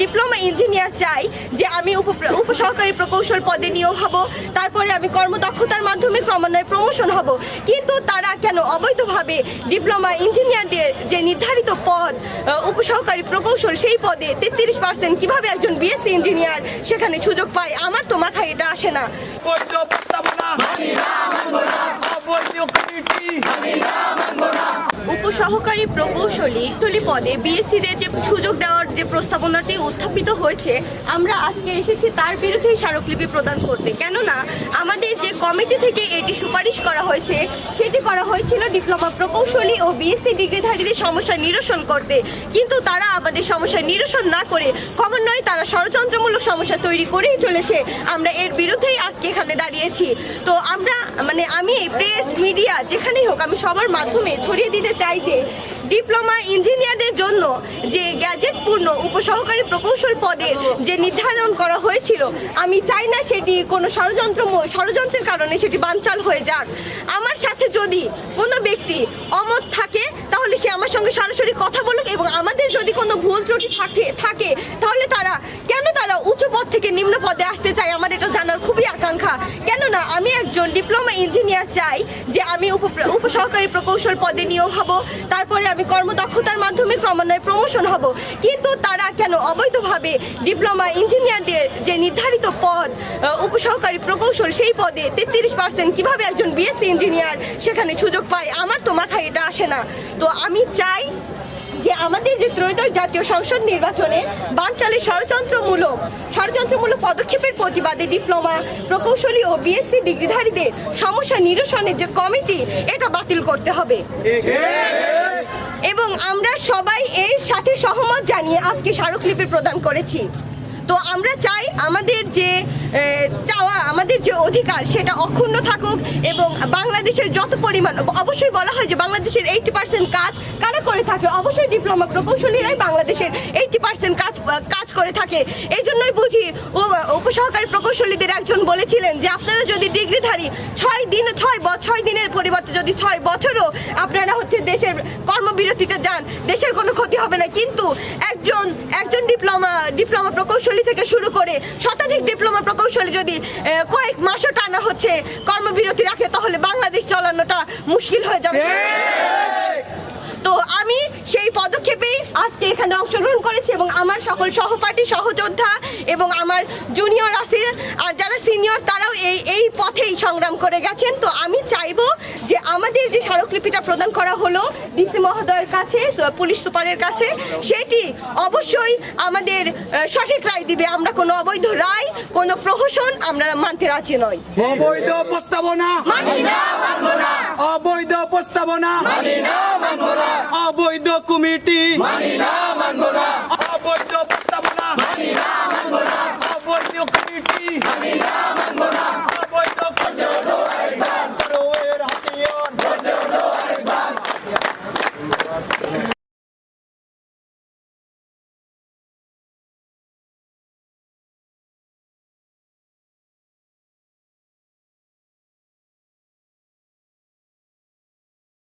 Diploma engineer চাই যে আমি উপ উপসহকারী প্রকৌশল পদে নিয়োগ হব, তারপরে আমি কর্মদক্ষতার মাধ্যমে ক্রমান্বয়ে প্রমোশন হব। কিন্তু তারা কেন অবৈধভাবে ডিপ্লোমা ইঞ্জিনিয়ারদের যে নির্ধারিত পদ উপসহকারী প্রকৌশল সেই পদে তেত্রিশ পার্সেন্ট কীভাবে একজন বিএসসি ইঞ্জিনিয়ার সেখানে সুযোগ পায়? আমার তো মাথায় এটা আসে না। উপসহকারী প্রকৌশলী টলি পদে বিএসসিদের যে সুযোগ দেওয়ার যে প্রস্তাবনাটি উত্থাপিত হয়েছে, আমরা আজকে এসেছি তার বিরুদ্ধেই স্মারকলিপি প্রদান করতে। কেননা কমিটি থেকে এটি সুপারিশ করা হয়েছে। সেটি করা হয়েছিল ডিপ্লোমা প্রকৌশলী ও বিএসসি ডিগ্রিধারীদের সমস্যা নিরসন করতে। কিন্তু তারা আমাদের সমস্যা নিরসন না করে ক্রমান্বয়ে তারা ষড়যন্ত্রমূলক সমস্যা তৈরি করেই চলেছে। আমরা এর বিরুদ্ধেই আজকে এখানে দাঁড়িয়েছি। তো আমরা মানে আমি প্রেস মিডিয়া যেখানেই হোক, আমি সবার মাধ্যমে ছড়িয়ে দিতে চাই যে, ডিপ্লোমা ইঞ্জিনিয়ারদের জন্য যে গ্যাজেটপূর্ণ উপসহকারী প্রকৌশল পদের যে নির্ধারণ করা হয়েছিল, আমি চাই না সেটি কোনো ষড়যন্ত্র, ষড়যন্ত্রের কারণে সেটি বানচাল হয়ে যাক। আমার সাথে যদি কোনো ব্যক্তি অমত থাকে, তাহলে সে আমার সঙ্গে সরাসরি কথা বলুক এবং আমাদের যদি কোনো ভুল ত্রুটি থাকে থাকে, তাহলে তারা কেন তারা উঁচু পদ থেকে নিম্ন পদে আসতে চায় আমার এটা জানার খুবই আকাঙ্ক্ষা কেননা আমি একজন ডিপ্লোমা ইঞ্জিনিয়ার চাই যে আমি উপ উপসহকারী প্রকৌশল পদে নিয়োগ হব, তারপরে আমি কর্মদক্ষতার মাধ্যমে ক্রমান্বয়ে প্রমোশন হব। কিন্তু তারা কেন অবৈধভাবে ডিপ্লোমা ইঞ্জিনিয়ারদের যে নির্ধারিত পদ উপসহকারী প্রকৌশল সেই পদে তেত্রিশ পার্সেন্ট কীভাবে একজন বিএসসি ইঞ্জিনিয়ার সেখানে সুযোগ পায়? আমার তো মাথায় এটা আসে না। তো আমি চাই যে আমাদের যে ত্রয়োদশ জাতীয় সংসদ নির্বাচনে বানচালের ষড়যন্ত্রমূলক ষড়যন্ত্রমূলক পদক্ষেপের প্রতিবাদে ডিপ্লোমা, প্রকৌশলী ও বিএসসি ডিগ্রিধারীদের সমস্যা নিরসনের যে কমিটি, এটা বাতিল করতে হবে। এবং আমরা সবাই এর সাথে সহমত জানিয়ে আজকে স্মারকলিপি প্রদান করেছি। তো আমরা চাই আমাদের যে চাওয়া, আমাদের যে অধিকার, সেটা অক্ষুণ্ণ থাকুক এবং বাংলাদেশের যত পরিমাণ, অবশ্যই বলা হয় যে বাংলাদেশের এইটি পার্সেন্ট কাজ কারা থাকে। অবশ্যই ডিপ্লোমা প্রকৌশলীরাই বাংলাদেশের এইটি পার্সেন্ট কাজ কাজ করে থাকে। এই জন্যই বুঝি উপসহকারী প্রকৌশলীদের একজন বলেছিলেন যে, আপনারা যদি ডিগ্রিধারী, ছয় দিন, ছয় ছয় দিনের পরিবর্তে যদি ছয় বছরও আপনারা হচ্ছে দেশের কর্মবিরতিতে যান, দেশের কোনো ক্ষতি হবে না। কিন্তু একজন একজন ডিপ্লোমা ডিপ্লোমা প্রকৌশলী থেকে শুরু করে শতাধিক ডিপ্লোমা প্রকৌশলী যদি কয়েক মাসও টানা হচ্ছে কর্মবিরতি রাখে, তাহলে বাংলাদেশ চালানোটা মুশকিল হয়ে যাবে। আমি সেই পদক্ষেপেই আজকে এখানে অংশগ্রহণ করেছি এবং আমার সকল সহপাঠী সহযোদ্ধা এবং আমার জুনিয়র আছে আর যারা সিনিয়র তারাও এই এই পথেই সংগ্রাম করে গেছেন। তো আমি চাইব যে আমাদের যে স্মারকলিপিটা প্রদান করা হলো ডিসি মহোদয়ের কাছে পুলিশ সুপারের কাছে সেটি অবশ্যই আমাদের সঠিক রায় দিবে। আমরা কোনো অবৈধ রায় কোনো প্রহসন আমরা মানতে রাজি নই। অবৈধ প্রস্তাবনা অবৈধ প্রস্তাবনা অবৈধ কমিটি। মানি না মানবো কমিটি